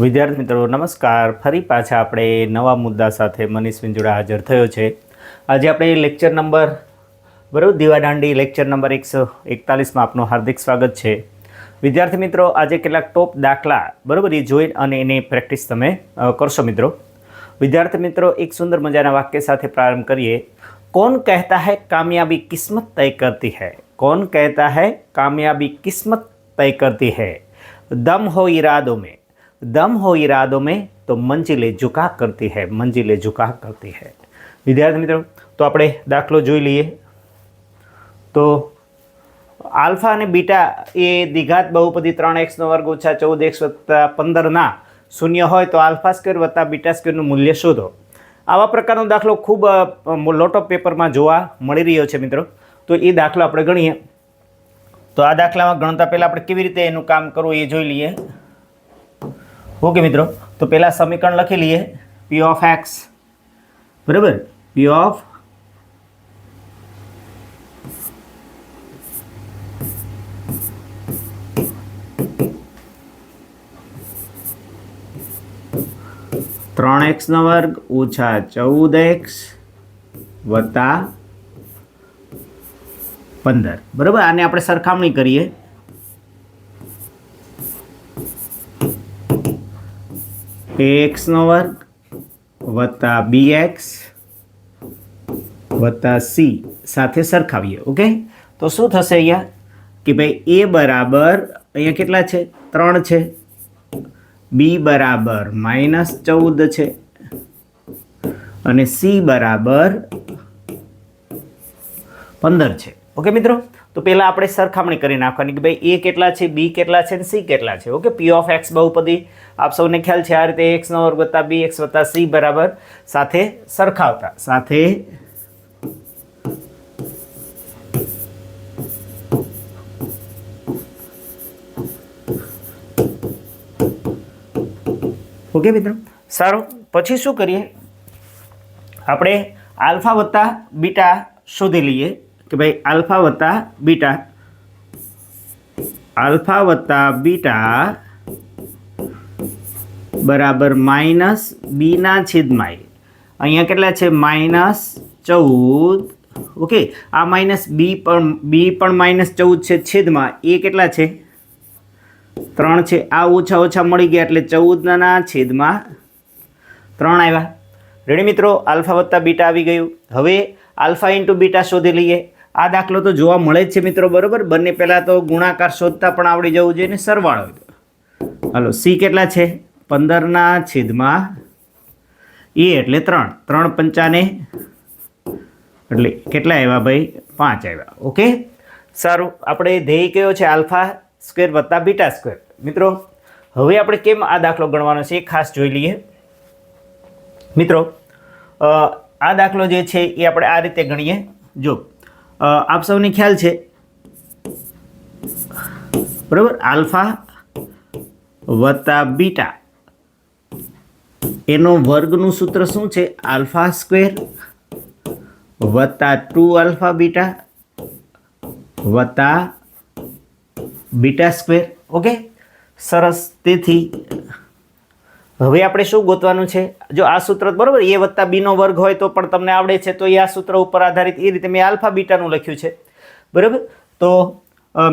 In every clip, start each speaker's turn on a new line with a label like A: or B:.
A: વિદ્યાર્થી મિત્રો, નમસ્કાર. ફરી પાછા આપણે નવા મુદ્દા સાથે મનીષ વિંજોડા હાજર થયો છે. આજે આપણે લેક્ચર નંબર બરાબર, દીવાદાંડી લેક્ચર નંબર એકસો એકતાલીસમાં આપનું હાર્દિક સ્વાગત છે. વિદ્યાર્થી મિત્રો, આજે કેટલાક ટોપ દાખલા, બરાબર, એ જોઈ અને એની પ્રેક્ટિસ તમે કરશો મિત્રો. વિદ્યાર્થી મિત્રો, એક સુંદર મજાના વાક્ય સાથે પ્રારંભ કરીએ. કોણ કહેતા હૈ કામયાબી કિસ્મત તય કરતી હૈ? કોણ કહેતા હૈ કામયાબી કિસ્મત તય કરતી હૈ? દમ હો ઇરાદો મેં. दम हो इरादों में तो मंजिलें झुका करती है मंजिलें झुका करती है વિદ્યાર્થી મિત્રો તો આપણે દાખલો જોઈ લઈએ તો આલ્ફા અને બીટા એ દ્વિઘાત બહુપદી ત્રણ એક્સનો વર્ગ ઓછા ચૌદ એક્સ વત્તા પંદરના શૂન્ય હોય તો આલ્ફા સ્ક્વેર વત્તા બીટા સ્ક્વેરનું મૂલ્ય શોધો આવા પ્રકારનો દાખલો ખૂબ અ, લોટ ઓફ પેપરમાં જોવા મળી રહ્યો છે મિત્રો તો એ દાખલો આપણે ગણીએ તો આ દાખલામાં ગણતા પહેલાં આપણે કેવી રીતે એનું કામ કરવું એ જોઈ લઈએ ઓકે મિત્રો, તો પહેલાં સમીકરણ લખી લઈએ. પી ઓફ એક્સ બરાબર? પી ઓફ ત્રણ એક્સનો વર્ગ ઓછા ચૌદ એક્સ વત્તા પંદર. બરાબર? આને આપણે સરખામણી કરીએ. એક્સનો વર્ગ વત્તા બી એક્સ વત્તા સી સાથે સરખાવીએ ઓકે તો શું થશે અહીંયા? કે ભાઈ એ બરાબર અહીંયા કેટલા છે? ત્રણ છે. બી બરાબર માઇનસ ચૌદ છે. અને સી બરાબર પંદર છે. ઓકે મિત્રો? તો પહેલાં આપણે સરખામણી કરી નાખવાની કે ભાઈ એ કેટલા છે, બી કેટલા છે અને સી કેટલા છે. ઓકે, પી ઓફ એક્સ બહુપદી આપ સૌને ખ્યાલ છે આ રીતે એક્સનો વર્ગ વત્તા બી, એક્સ વત્તા સી બરાબર સાથે સરખાવતા. સાથે ઓકે મિત્રો? સારું, પછી શું કરીએ? આપણે આલ્ફા વત્તા બીટા શોધી લઈએ. કે ભાઈ આલ્ફા વત્તા બીટા. આલ્ફા વત્તા બીટા બરાબર માઇનસ બીના છેદમાં. અહીંયા કેટલા છે? માઇનસ ચૌદ. ઓકે, આ માઇનસ બી પણ બી પણ માઇનસ ચૌદ છે છેદમાં. એ કેટલા છે? ત્રણ છે. આ ઓછા ઓછા મળી ગયા એટલે ચૌદના છેદમાં ત્રણ આવ્યા. રેડી મિત્રો? આલ્ફા વત્તા બીટા આવી ગયું. હવે આલ્ફા ઇન્ટુ બીટા શોધી લઈએ. આ દાખલો તો જોવા મળે જ છે મિત્રો, બરાબર? બંને પહેલાં તો ગુણાકાર શોધતા પણ આવડી જવું જોઈએ ને સરવાળો હાલો, સી કેટલા છે? પંદરના છેદમાં એ એટલે ત્રણ. ત્રણ પંચાને એટલે કેટલા આવ્યા ભાઈ? પાંચ આવ્યા. ઓકે? સારું, આપણે ધ્યેય કયો છે? આલ્ફા સ્ક્વેર વત્તા બીટા સ્ક્વેર. મિત્રો, હવે આપણે કેમ આ દાખલો ગણવાનો છે એ ખાસ જોઈ લઈએ. મિત્રો આ દાખલો જે છે એ આપણે આ રીતે ગણીએ. જો આપ સૌને ખ્યાલ છે. બરાબર? આલ્ફા વત્તા બીટા. એનો વર્ગનું સૂત્ર શું છે? આલ્ફા સ્ક્વેર વત્તા ટુ આલ્ફા બીટા વત્તા બીટા સ્ક્વેર. ઓકે? સરસ. તેથી હવે આપણે શું ગોતવાનું છે? જો આ સૂત્ર બરાબર, એ વત્તા બીનો વર્ગ હોય તો પણ તમને આવડે છે, તો એ આ સૂત્ર ઉપર આધારિત એ રીતે મેં આલ્ફા બીટાનું લખ્યું છે. બરાબર? તો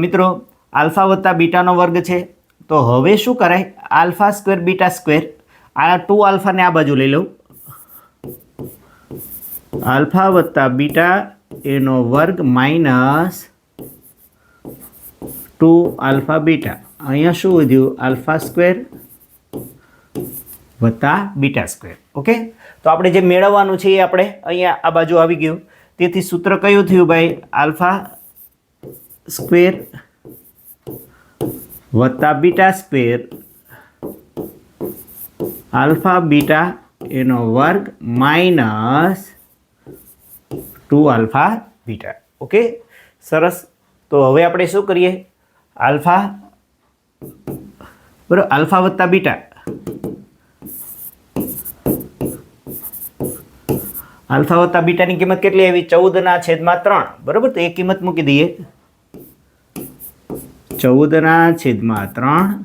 A: મિત્રો, આલ્ફા વત્તા બીટાનો વર્ગ છે. તો હવે શું કરાય? Alpha square beta square. આ ટુ આલ્ફાને આ બાજુ લઈ લઉં. આલ્ફા વત્તા બીટા એનો વર્ગ માઇનસ ટુ આલ્ફા બીટા. અહીંયા શું વધ્યું? આલ્ફા સ્ક્વેર વત્તા બીટા સ્ક્વેર. ઓકે? તો આપણે જે મેળવવાનું છે એ આપણે અહીંયા આ બાજુ આવી ગયું. તેથી સૂત્ર કયું થયું ભાઈ? આલ્ફા સ્ક્વેર વત્તા બીટા સ્ક્વેર આલ્ફા બીટા એનો વર્ગ minus two alpha beta. Okay? સરસ. તો હવે આપણે શું કરીએ? આલ્ફા બરાબર, આલ્ફા વત્તા બીટા. આલ્ફા વત્તા બીટાની કિંમત કેટલી આવી? ચૌદના છેદમાં ત્રણ. બરાબર? તો એ કિંમત મૂકી દઈએ. ચૌદના છેદમાં ત્રણ.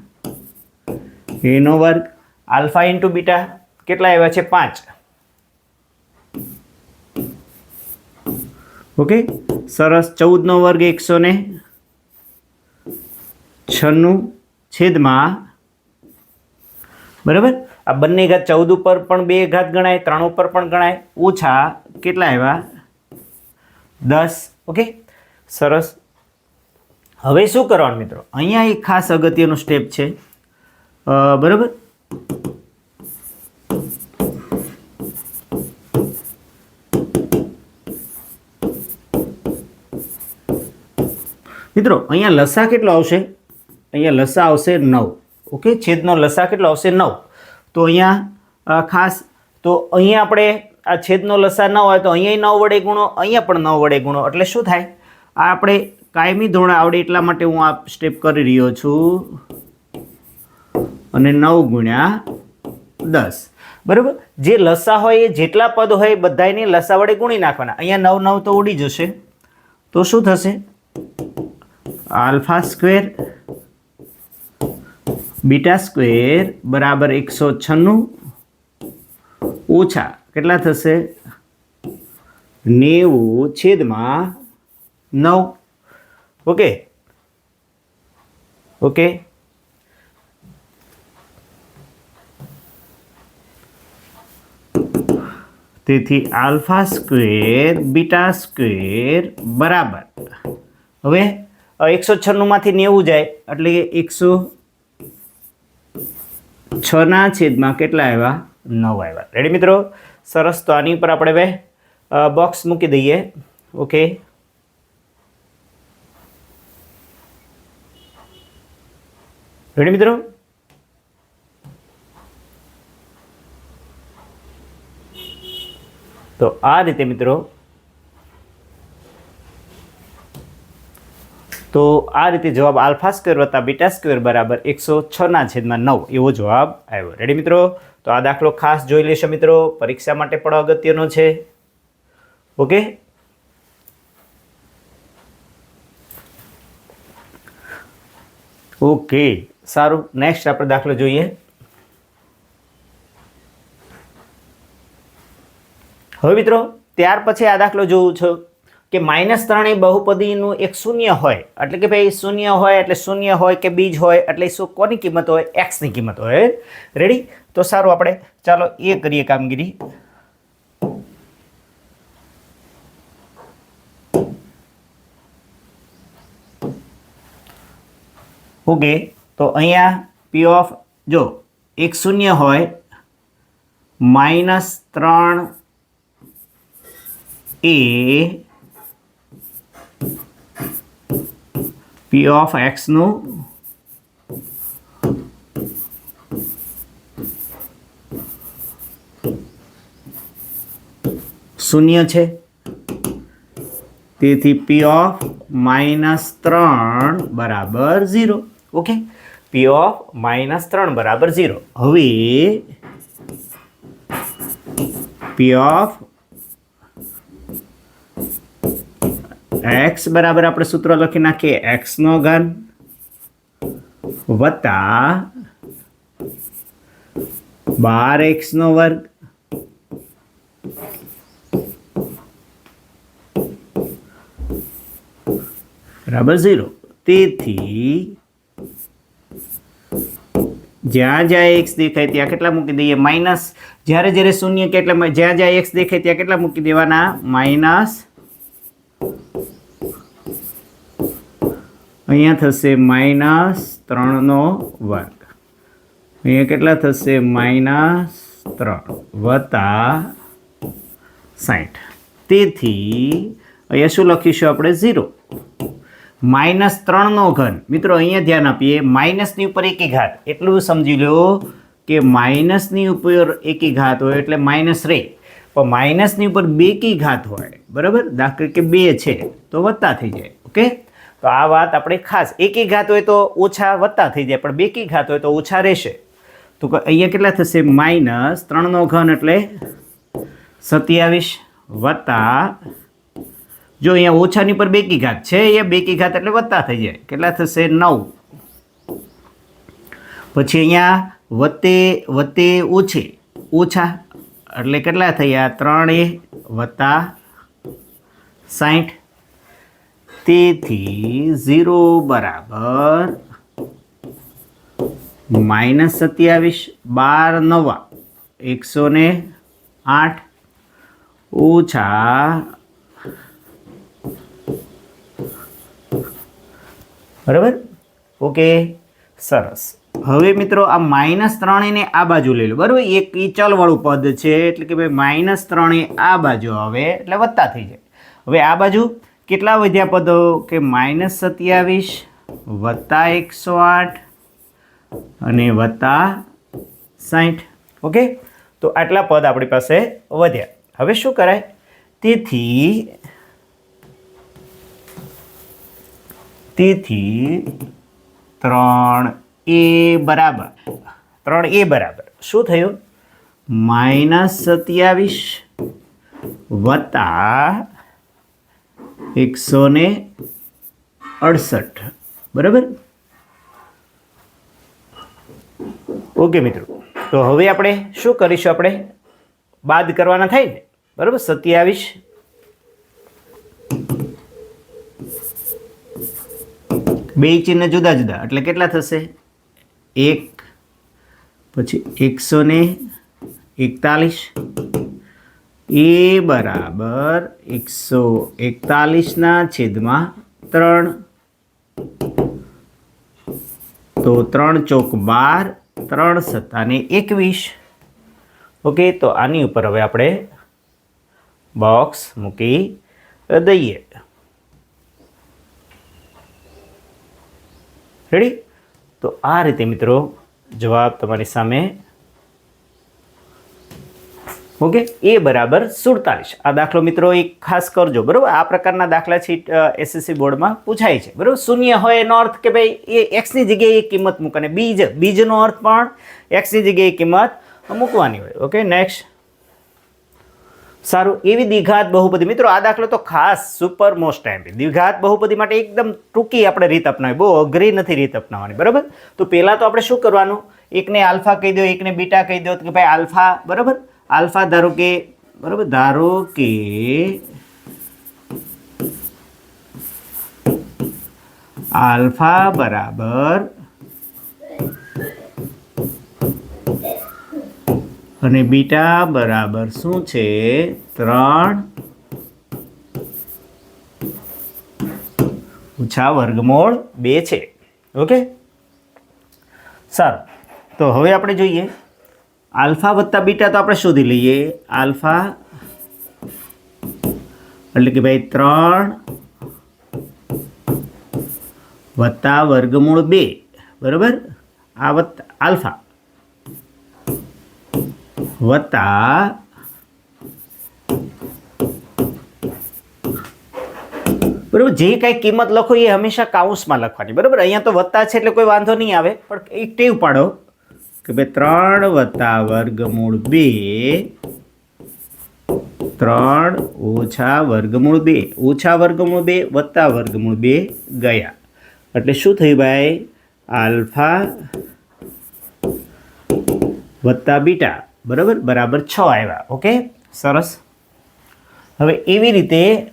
A: એનો વર્ગ આલ્ફા ઇન્ટુ બીટા કેટલા આવ્યા છે? પાંચ. ઓકે? સરસ. ચૌદનો વર્ગ એકસો ને છન્નું છેદમાં બરાબર? આ બંને ઘાત ચૌદ ઉપર પણ બે ઘાત ગણાય, ત્રણ ઉપર પણ ગણાય. ઓછા કેટલા આવ્યા? દસ. ઓકે? સરસ. હવે શું કરવાનું મિત્રો? અહીંયા એક ખાસ અગત્યનું સ્ટેપ છે. બરાબર? મિત્રો, અહીંયા લસા કેટલો આવશે? અહીંયા લસા આવશે નવ. ઓકે? છેદનો લસા કેટલો આવશે? નવ. તો અહીંયા ખાસ, તો અહીંયા આપણે આ છેદનો લસા ન હોય તો અહીંયા નવ વડે ગુણો, અહીંયા પણ નવ વડે ગુણો. એટલે શું થાય? આ આપણે કાયમી ધોરણ આવડે એટલા માટે હું આ સ્ટેપ કરી રહ્યો છું. અને નવ ગુણ્યા દસ. બરાબર? જે લસા હોય એ જેટલા પદ હોય એ બધાને લસા વડે ગુણી નાખવાના. અહીંયા નવ નવ તો ઉડી જશે. તો શું થશે? આલ્ફા સ્ક્વેર બીટા સ્ક્વેર બરાબર એકસો છન્નું ઓછા કેટલા થશે? નેવું છેદમાં નવ. ઓકે. ઓકે. તેથી આલ્ફા સ્ક્વેર બીટા સ્ક્વેર બરાબર. હવે એકસો છન્નુંમાંથી નેવું જાય, એટલે એકસો છના છેદમાં કેટલા આવ્યા? નવ આવ્યા. રેડી મિત્રો? સરસ. તો આની ઉપર આપણે હવે બોક્સ મૂકી દઈએ. ઓકે રેડી મિત્રો? તો આ રીતે મિત્રો તો આ રીતે જવાબ આલ્ફા સ્ક્વેર વત્તા બીટા સ્ક્વેર બરાબર એકસો છના છેદમાં નવ એવો જવાબ આવ્યો. રેડી મિત્રો? તો આ દાખલો ખાસ જોઈ લેશો મિત્રો. પરીક્ષા માટે પણ અગત્યનો છે. ઓકે ઓકે સારું. નેક્સ્ટ આપણે દાખલો જોઈએ. હવે મિત્રો, ત્યાર પછી આ દાખલો જોવું છો. કે માઇનસ ત્રણ એ બહુપદીનું એક શૂન્ય હોય, એટલે કે ભાઈ શૂન્ય હોય એટલે શૂન્ય હોય કે બીજ હોય, એટલે શું કોની કિંમત હોય? એક્સની કિંમત હોય. રેડી તો સારું આપણે ચાલો એ કરીએ કામગીરી. ઓકે, તો અહીંયા પી ઓફ જો, એક શૂન્ય હોય માઇનસ ત્રણ એ પી ઓફ એક્સનું શૂન્ય છે. તેથી પી ઓફ માઇનસ ત્રણ બરાબર zero okay P of minus ત્રણ બરાબર ઝીરો હવે પી ઓફ એક્સ બરાબર આપણે સૂત્ર લખી નાખીએ એક્સનો ઘન વત્તા બાર એક્સનો વર્ગ બરાબર ઝીરો. તેથી જ્યાં જ્યાં એક્સ દેખાય ત્યાં કેટલા મૂકી દઈએ? માઇનસ. જ્યારે જ્યારે શૂન્ય કે એટલે જ્યાં જ્યાં એક્સ દેખાય ત્યાં કેટલા મૂકી દેવાના? માઇનસ અહીંયા થશે માઇનસ ત્રણનો વર્ગ. અહીંયા કેટલા થશે? માઇનસ ત્રણ વત્તા સાઠ તેથી અહીંયા શું લખીશું આપણે? ઝીરો. માઇનસ ત્રણનો ઘન. મિત્રો, અહીંયા ધ્યાન આપીએ. માઇનસની ઉપર એકી ઘાત. એટલું સમજી લો કે માઇનસની ઉપર એકી ઘાત હોય એટલે માઇનસ રે. પણ માઇનસની ઉપર બે કી ઘાત હોય, બરાબર? દાખલ કે બે છે, તો વત્તા થઈ જાય. ઓકે? તો આ વાત આપણે ખાસ એકી ઘાત હોય તો ઓછા વત્તા થઈ જાય, પણ બે કી ઘાત હોય તો ઓછા રહેશે. તો અહીંયા કેટલા થશે? માઇનસ ત્રણનો ઘન એટલે સત્યાવીસ વત્તા, જો અહીંયા ઓછાની પર બેકી ઘાત છે, અહીંયા બેકી ઘાત એટલે વત્તા થઈ જાય. કેટલા થશે? નવ. પછી અહીંયા વત્તે વત્તે ઓછે. ઓછા એટલે કેટલા થયા? ત્રણ વત્તા સાઠ. તેથી ઝીરો બરાબર માઇનસ સત્યાવીસ, બાર નવા, એકસો ને આઠ, ઓછા બરાબર? ઓકે, સરસ. હવે મિત્રો આ માઇનસ ત્રણેને આ બાજુ લઈ લો. બરાબર? એક ચલવાળું પદ છે, એટલે કે ભાઈ માઇનસ ત્રણે આ બાજુ આવે, એટલે વત્તા થઈ જાય. હવે આ બાજુ કેટલા વધ્યા પદો? કે માઇનસ સત્યાવીસ, વત્તા એકસો આઠ અને વત્તા સાઠ ઓકે તો આટલા પદ આપણી પાસે વધ્યા. હવે શું કરાય? તેથી તેથી ત્રણ એ બરાબર. ત્રણ એ બરાબર. શું થયું? માઇનસ સત્યાવીસ વત્તા એકસો ને અડસઠ. બરાબર? ઓકે મિત્રો, તો હવે આપણે શું કરીશું આપણે? બાદ કરવાના થાય ને? બરાબર? સત્યાવીસ. બે ચિહ્ન જુદા જુદા, એટલે કેટલા થશે? એક, પછી એકસો ને એકતાલીસ. એ બરાબર એકસો એકતાલીસના છેદમાં ત્રણ. તો ત્રણ ચોક બાર, ત્રણ સત્તાને એકવીસ. ઓકે, તો આની ઉપર હવે આપણે બોક્સ મૂકી દઈએ. રેડી? તો આ રીતે મિત્રો જવાબ તમારી સામે ઓકે? એ બરાબર સુડતાલીસ. આ દાખલો મિત્રો એક ખાસ કરજો, બરાબર? આ પ્રકારના દાખલા છે એસએસસી બોર્ડમાં પૂછાય છે, બરાબર? શૂન્ય હોય એનો અર્થ કે ભાઈ, એ એક્સની જગ્યાએ કિંમત મૂકે અને બીજ, બીજનો અર્થ પણ એક્સની જગ્યાએ કિંમત મૂકવાની હોય. ઓકે? નેક્સ્ટ સારું. એવી દ્વિઘાત બહુપદી. મિત્રો, આ દાખલો તો ખાસ સુપર મોસ્ટ ટાઈમ દ્વિઘાત બહુપદી માટે એકદમ ટૂંકી આપણે રીત અપનાવી. બહુ અઘરી નથી રીત અપનાવવાની, બરાબર? તો પહેલાં તો આપણે શું કરવાનું? એકને આલ્ફા કહી દો, એકને બીટા કહી દો કે ભાઈ આલ્ફા, બરાબર? આલ્ફા ધારો કે, બરાબર? ધારો કે આલ્ફા બરાબર અને બીટા બરાબર શું છે? ત્રણ ઓછા વર્ગમૂળ બે છે. ઓકે? સારું. તો હવે આપણે જોઈએ. આલ્ફા વત્તા બીટા તો આપણે શોધી લઈએ. આલ્ફા એટલે કે ભાઈ ત્રણ વત્તા વર્ગમૂળ બે. બરાબર? આ વત્તા આલ્ફા. વત્તા બરાબર? જે કાંઈ કિંમત લખો એ હંમેશા કાઉન્સમાં લખવાની. બરાબર? અહીંયા તો વત્તા છે એટલે કોઈ વાંધો નહીં આવે, પણ એક ટેવ પાડો. કે ભાઈ ત્રણ વત્તા વર્ગમૂળ બે. ત્રણ ઓછા વર્ગમૂળ બે. ઓછા વર્ગમૂળ બે વત્તા વર્ગમૂળ બે ગયા. એટલે શું થયું ભાઈ? આલ્ફા વત્તા બીટા. બરાબર? બરાબર છ આવ્યા. ઓકે? સરસ. હવે એવી રીતે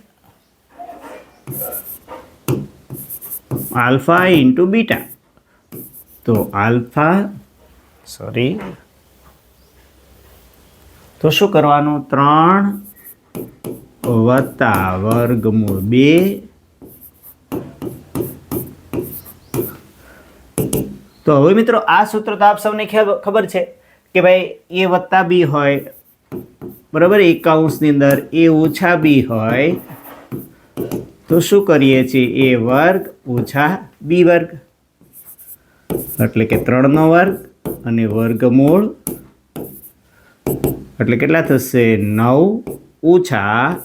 A: આલ્ફા ઇન્ટુ બીટા. તો આલ્ફા સોરી. તો શું કરવાનું? ત્રણ વત્તા વર્ગમૂળ બે. તો હવે મિત્રો આ સૂત્ર તો આપ સૌને ખબ- ખબર છે કે ભાઈ એ વત્તા બી હોય, બરાબર? એકાઉન્સની અંદર એ ઓછા બી હોય. તો શું કરીએ છીએ? એ વર્ગ ઓછા બી વર્ગ. એટલે કે ત્રણનો વર્ગ. અને વર્ગમૂળ એટલે કેટલા થશે? નવ ઓછા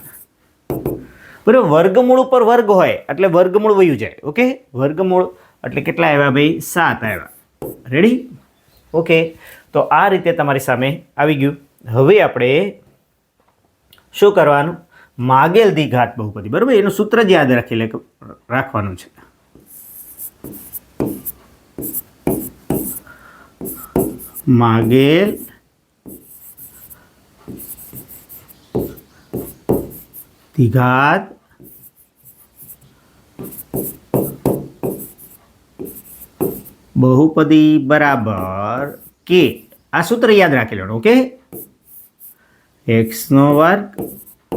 A: બરાબર, વર્ગમૂળ ઉપર વર્ગ હોય એટલે વર્ગમૂળ વયું જાય, ઓકે? વર્ગમૂળ એટલે કેટલા આવ્યા ભાઈ? સાત આવ્યા. રેડી ઓકે, તો આ રીતે તમારી સામે આવી ગયું. હવે આપણે શું કરવાનું? માગેલ ઘાટ બહુપદી, બરાબર? એનું સૂત્ર જ યાદ રાખી લે રાખવાનું છે. માગેલ તિઘાત બહુપદી બરાબર કે આ સૂત્ર યાદ રાખી લેવાનું ઓકે એક્સનો વર્ગ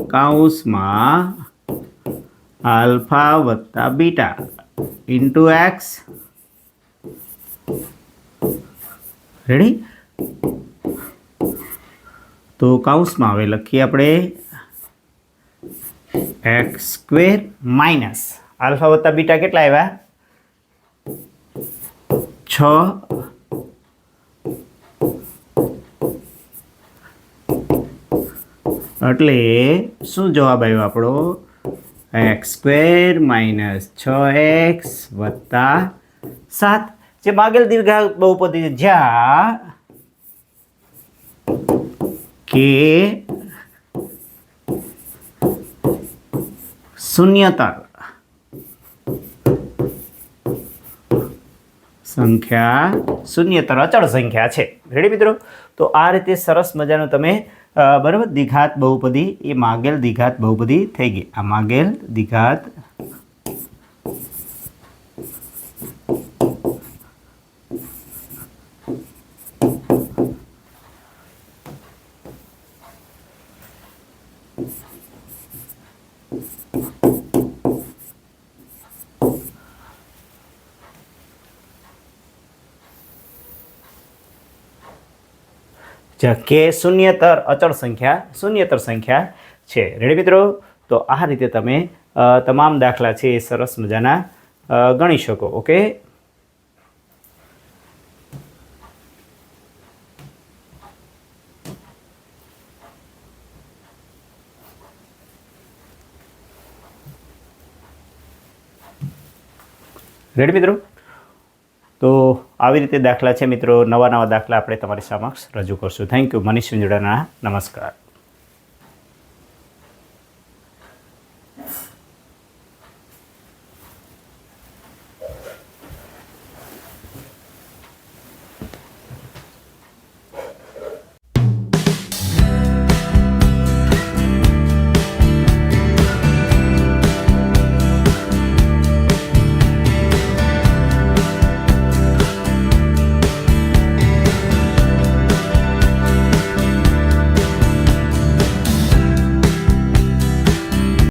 A: કાઉસમાં આલ્ફા વત્તા બીટા ઇન્ટુ એક્સ રેડી તો કાઉસમાં હવે લખીએ આપણે એક્સ સ્ક્વેર માઇનસ આલ્ફા વત્તા બીટા કેટલા આવ્યા? છ. એટલે શું જવાબ આવ્યો આપણો? એક્સ સ્ક્વેર માઇનસ છ એક્સ વત્તા સાત. જે માગેલ દીર્ઘા બહુપદી છે, જ્યાં કે શૂન્યતર સંખ્યા શૂન્યતર અચળ સંખ્યા છે. રેડી મિત્રો? તો આ રીતે સરસ મજાનું તમે બરાબર? દ્વિઘાત બહુપદી, એ માગેલ દ્વિઘાત બહુપદી થઈ ગઈ. આ માગેલ દ્વિઘાત કે શૂન્યતર અચળ સંખ્યા, શૂન્યતર સંખ્યા છે. રેડી મિત્રો? તો આ રીતે તમે તમામ દાખલા છે એ સરસ મજાના ગણી શકો ઓકે રેડી મિત્રો? તો આવી રીતે દાખલા છે મિત્રો. નવા નવા દાખલા આપણે તમારી સમક્ષ રજૂ કરશું. થેન્ક યુ મનીષ વિંજોડાના નમસ્કાર.